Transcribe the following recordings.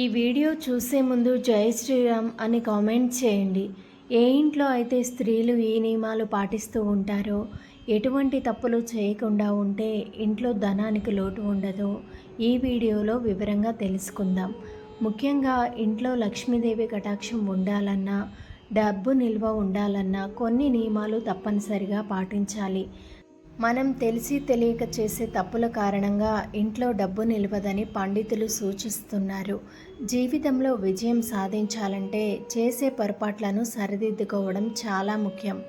ఈ వీడియో చూసే ముందు జై శ్రీరామ్ అని కామెంట్ చేయండి. ఏ ఇంట్లో అయితే స్త్రీలు ఈ నియమాలు పాటిస్తూ ఉంటారో ఎటువంటి తప్పులు చేయకుండా ఉంటే ఇంట్లో ధనానికి లోటు ఉండదో. ఈ వీడియోలో వివరంగా తెలుసుకుందాం. ముఖ్యంగా ఇంట్లో లక్ష్మీదేవి కటాక్షం ఉండాలన్నా డబ్బు నిల్వ ఉండాలన్నా కొన్ని నియమాలు తప్పనిసరిగా పాటించాలి. మనం తెలిసి తెలియక చేసే తప్పుల కారణంగా ఇంట్లో డబ్బు నిలవదని పండితులు సూచిస్తున్నారు. జీవితంలో విజయం సాధించాలంటే చేసే పొరపాట్లను సరిదిద్దుకోవడం చాలా ముఖ్యం.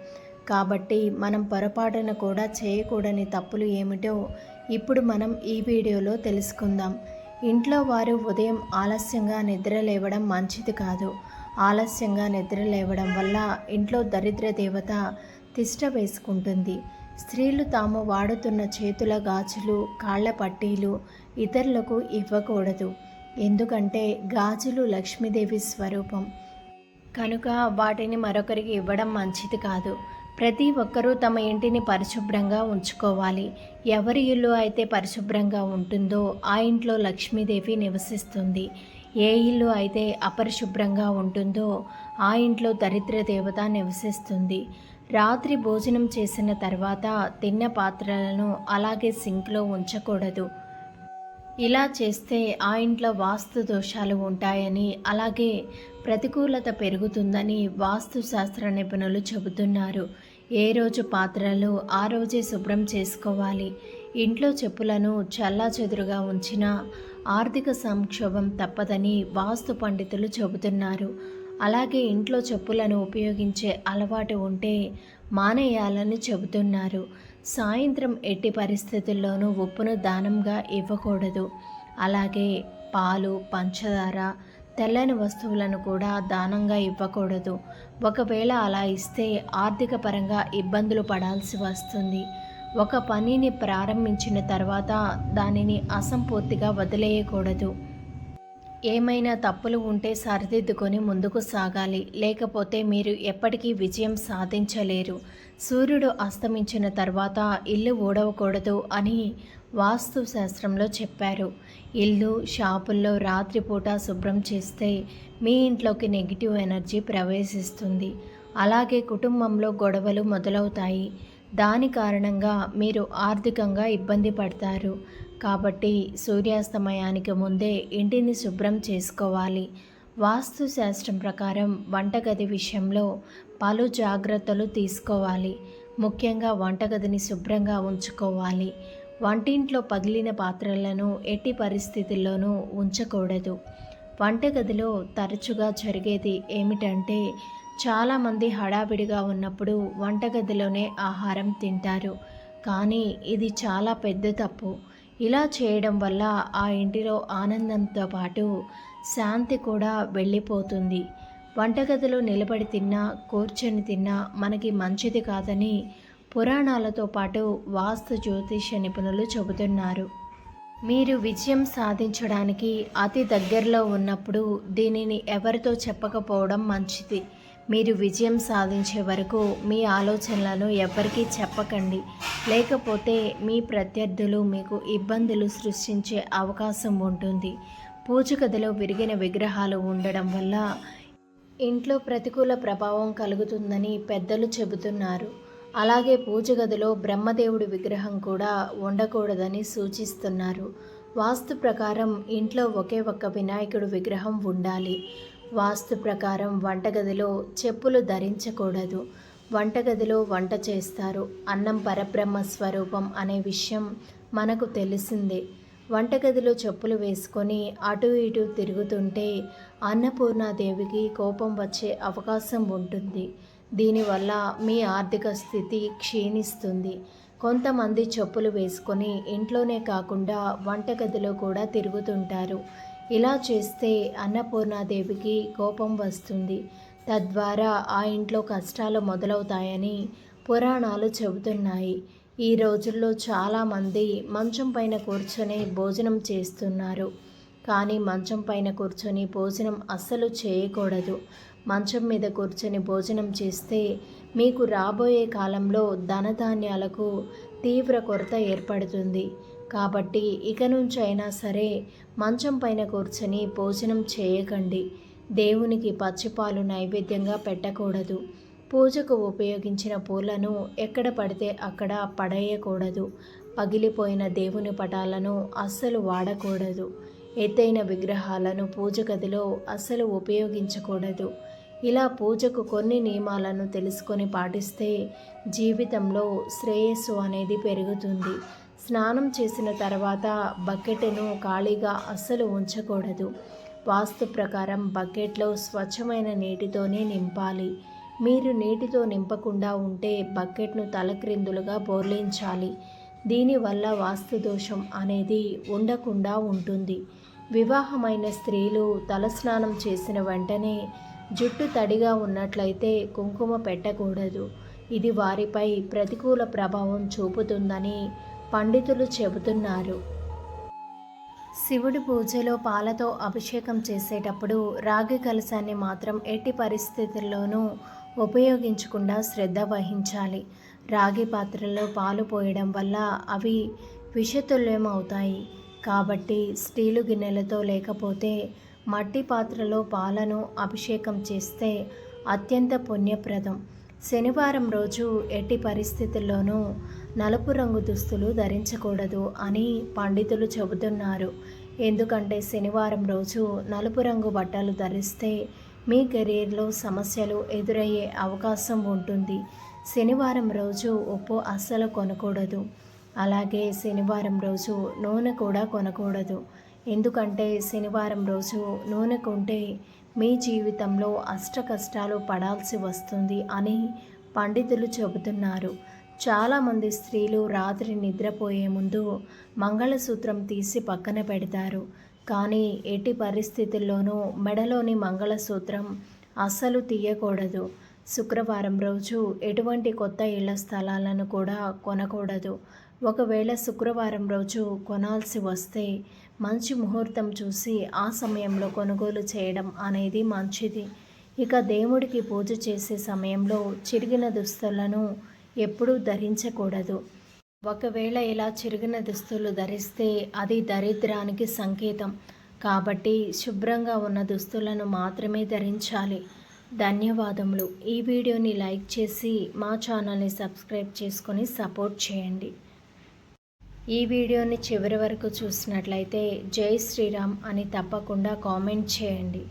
కాబట్టి మనం పొరపాటున కూడా చేయకూడని తప్పులు ఏమిటో ఇప్పుడు మనం ఈ వీడియోలో తెలుసుకుందాం. ఇంట్లో వారు ఉదయం ఆలస్యంగా నిద్ర లేవడం మంచిది కాదు. ఆలస్యంగా నిద్ర లేవడం వల్ల ఇంట్లో దరిద్ర దేవత తిష్ట వేసుకుంటుంది. స్త్రీలు తాము వాడుతున్న చేతుల గాజులు కాళ్ళ పట్టీలు ఇతరులకు ఇవ్వకూడదు. ఎందుకంటే గాజులు లక్ష్మీదేవి స్వరూపం. కనుక వాటిని మరొకరికి ఇవ్వడం మంచిది కాదు. ప్రతి ఒక్కరూ తమ ఇంటిని పరిశుభ్రంగా ఉంచుకోవాలి. ఎవరి ఇల్లు అయితే పరిశుభ్రంగా ఉంటుందో ఆ ఇంట్లో లక్ష్మీదేవి నివసిస్తుంది. ఏ ఇల్లు అయితే అపరిశుభ్రంగా ఉంటుందో ఆ ఇంట్లో దరిద్ర దేవత నివసిస్తుంది. రాత్రి భోజనం చేసిన తర్వాత తిన్న పాత్రలను అలాగే సింక్లో ఉంచకూడదు. ఇలా చేస్తే ఆ ఇంట్లో వాస్తు దోషాలు ఉంటాయని అలాగే ప్రతికూలత పెరుగుతుందని వాస్తు శాస్త్ర నిపుణులు చెబుతున్నారు. ఏ రోజు పాత్రలు ఆ రోజే శుభ్రం చేసుకోవాలి. ఇంట్లో చెప్పులను చల్లాచెదురుగా ఉంచినా ఆర్థిక సంక్షోభం తప్పదని వాస్తు పండితులు చెబుతున్నారు. అలాగే ఇంట్లో చెప్పులను ఉపయోగించే అలవాటు ఉంటే మానేయాలని చెబుతున్నారు. సాయంత్రం ఎట్టి పరిస్థితుల్లోనూ ఉప్పును దానంగా ఇవ్వకూడదు. అలాగే పాలు పంచదార తెల్లని వస్తువులను కూడా దానంగా ఇవ్వకూడదు. ఒకవేళ అలా ఇస్తే ఆర్థిక పరంగా ఇబ్బందులు పడాల్సి వస్తుంది. ఒక పనిని ప్రారంభించిన తర్వాత దానిని అసంపూర్తిగా వదిలేయకూడదు. ఏమైనా తప్పులు ఉంటే సరిదిద్దుకొని ముందుకు సాగాలి. లేకపోతే మీరు ఎప్పటికీ విజయం సాధించలేరు. సూర్యుడు అస్తమించిన తర్వాత ఇల్లు ఊడవకూడదు అని వాస్తు శాస్త్రంలో చెప్పారు. ఇల్లు షాపుల్లో రాత్రిపూట శుభ్రం చేస్తే మీ ఇంట్లోకి నెగిటివ్ ఎనర్జీ ప్రవేశిస్తుంది. అలాగే కుటుంబంలో గొడవలు మొదలవుతాయి. దాని కారణంగా మీరు ఆర్థికంగా ఇబ్బంది పడతారు. కాబట్టి సూర్యాస్తమయానికి ముందే ఇంటిని శుభ్రం చేసుకోవాలి. వాస్తు శాస్త్రం ప్రకారం వంటగది విషయంలో పలు జాగ్రత్తలు తీసుకోవాలి. ముఖ్యంగా వంటగదిని శుభ్రంగా ఉంచుకోవాలి. వంటింట్లో పగిలిన పాత్రలను ఎట్టి పరిస్థితుల్లోనూ ఉంచకూడదు. వంటగదిలో తరచుగా జరిగేది ఏమిటంటే చాలామంది హడావిడిగా ఉన్నప్పుడు వంటగదిలోనే ఆహారం తింటారు. కానీ ఇది చాలా పెద్ద తప్పు. ఇలా చేయడం వల్ల ఆ ఇంటిలో ఆనందంతో పాటు శాంతి కూడా వెళ్ళిపోతుంది. వంటగదిలో నిలబడి తిన్నా కూర్చొని తిన్నా మనకి మంచిది కాదని పురాణాలతో పాటు వాస్తు జ్యోతిష నిపుణులు చెబుతున్నారు. మీరు విజయం సాధించడానికి అతి దగ్గరలో ఉన్నప్పుడు దీనిని ఎవరితో చెప్పకపోవడం మంచిది. మీరు విజయం సాధించే వరకు మీ ఆలోచనలను ఎవ్వరికీ చెప్పకండి. లేకపోతే మీ ప్రత్యర్థులు మీకు ఇబ్బందులు సృష్టించే అవకాశం ఉంటుంది. పూజ గదిలో విరిగిన విగ్రహాలు ఉండడం వల్ల ఇంట్లో ప్రతికూల ప్రభావం కలుగుతుందని పెద్దలు చెబుతున్నారు. అలాగే పూజ గదిలో బ్రహ్మదేవుడి విగ్రహం కూడా ఉండకూడదని సూచిస్తున్నారు. వాస్తు ప్రకారం ఇంట్లో ఒకే ఒక్క వినాయకుడు విగ్రహం ఉండాలి. వాస్తు ప్రకారం వంటగదిలో చెప్పులు ధరించకూడదు. వంటగదిలో వంట చేస్తారు. అన్నం పరబ్రహ్మ స్వరూపం అనే విషయం మనకు తెలిసిందే. వంటగదిలో చెప్పులు వేసుకొని అటు ఇటు తిరుగుతుంటే అన్నపూర్ణాదేవికి కోపం వచ్చే అవకాశం ఉంటుంది. దీనివల్ల మీ ఆర్థిక స్థితి క్షీణిస్తుంది. కొంతమంది చెప్పులు వేసుకొని ఇంట్లోనే కాకుండా వంటగదిలో కూడా తిరుగుతుంటారు. ఇలా చేస్తే అన్నపూర్ణాదేవికి కోపం వస్తుంది. తద్వారా ఆ ఇంట్లో కష్టాలు మొదలవుతాయని పురాణాలు చెబుతున్నాయి. ఈ రోజుల్లో చాలామంది మంచం పైన కూర్చొని భోజనం చేస్తున్నారు. కానీ మంచం పైన కూర్చొని భోజనం అస్సలు చేయకూడదు. మంచం మీద కూర్చొని భోజనం చేస్తే మీకు రాబోయే కాలంలో ధనధాన్యాలకు తీవ్ర కొరత ఏర్పడుతుంది. కాబట్టి ఇక నుంచి అయినా సరే మంచం పైన కూర్చొని భోజనం చేయకండి. దేవునికి పచ్చిపాలు నైవేద్యంగా పెట్టకూడదు. పూజకు ఉపయోగించిన పూలను ఎక్కడ పడితే అక్కడ పడేయకూడదు. పగిలిపోయిన దేవుని పటాలను అస్సలు వాడకూడదు. ఎత్తైన విగ్రహాలను పూజ గదిలో అస్సలు ఉపయోగించకూడదు. ఇలా పూజకు కొన్ని నియమాలను తెలుసుకొని పాటిస్తే జీవితంలో శ్రేయస్సు అనేది పెరుగుతుంది. స్నానం చేసిన తర్వాత బకెట్ను ఖాళీగా అస్సలు ఉంచకూడదు. వాస్తు ప్రకారం బకెట్లో స్వచ్ఛమైన నీటితోనే నింపాలి. మీరు నీటితో నింపకుండా ఉంటే బకెట్ను తలక్రిందులుగా బోర్లించాలి. దీనివల్ల వాస్తు దోషం అనేది ఉండకుండా ఉంటుంది. వివాహమైన స్త్రీలు తలస్నానం చేసిన వెంటనే జుట్టు తడిగా ఉన్నట్లయితే కుంకుమ పెట్టకూడదు. ఇది వారిపై ప్రతికూల ప్రభావం చూపుతుందని పండితులు చెబుతున్నారు. శివుడి పూజలో పాలతో అభిషేకం చేసేటప్పుడు రాగి కలశాన్ని మాత్రం ఎట్టి పరిస్థితుల్లోనూ ఉపయోగించకుండా శ్రద్ధ వహించాలి. రాగి పాత్రల్లో పాలు పోయడం వల్ల అవి విషతుల్యమవుతాయి. కాబట్టి స్టీలు గిన్నెలతో లేకపోతే మట్టి పాత్రలో పాలను అభిషేకం చేస్తే అత్యంత పుణ్యప్రదం. శనివారం రోజు ఎట్టి పరిస్థితుల్లోనూ నలుపు రంగు దుస్తులు ధరించకూడదు అని పండితులు చెబుతున్నారు. ఎందుకంటే శనివారం రోజు నలుపు రంగు బట్టలు ధరిస్తే మీ కెరీర్లో సమస్యలు ఎదురయ్యే అవకాశం ఉంటుంది. శనివారం రోజు ఉప్పు అస్సలు కొనకూడదు. అలాగే శనివారం రోజు నూనె కూడా కొనకూడదు. ఎందుకంటే శనివారం రోజు నూనె కొంటే మీ జీవితంలో అష్ట కష్టాలు పడాల్సి వస్తుంది అని పండితులు చెబుతున్నారు. చాలామంది స్త్రీలు రాత్రి నిద్రపోయే ముందు మంగళసూత్రం తీసి పక్కన పెడతారు. కానీ ఎట్టి పరిస్థితుల్లోనూ మెడలోని మంగళసూత్రం అస్సలు తీయకూడదు. శుక్రవారం రోజు ఎటువంటి కొత్త ఇళ్ళ స్థలాలను కూడా కొనకూడదు. ఒకవేళ శుక్రవారం రోజు కొనాల్సి వస్తే మంచి ముహూర్తం చూసి ఆ సమయంలో కొనుగోలు చేయడం అనేది మంచిది. ఇక దేవుడికి పూజ చేసే సమయంలో చిరిగిన దుస్తులను ఎప్పుడూ ధరించకూడదు. ఒకవేళ ఇలా చిరిగిన దుస్తులు ధరిస్తే అది దరిద్రానికి సంకేతం. కాబట్టి శుభ్రంగా ఉన్న దుస్తులను మాత్రమే ధరించాలి. ధన్యవాదములు. ఈ వీడియోని లైక్ చేసి మా ఛానల్ని సబ్స్క్రైబ్ చేసుకొని సపోర్ట్ చేయండి. ఈ వీడియోని చివరి వరకు చూసినట్లయితే జై శ్రీరామ్ అని తప్పకుండా కామెంట్ చేయండి.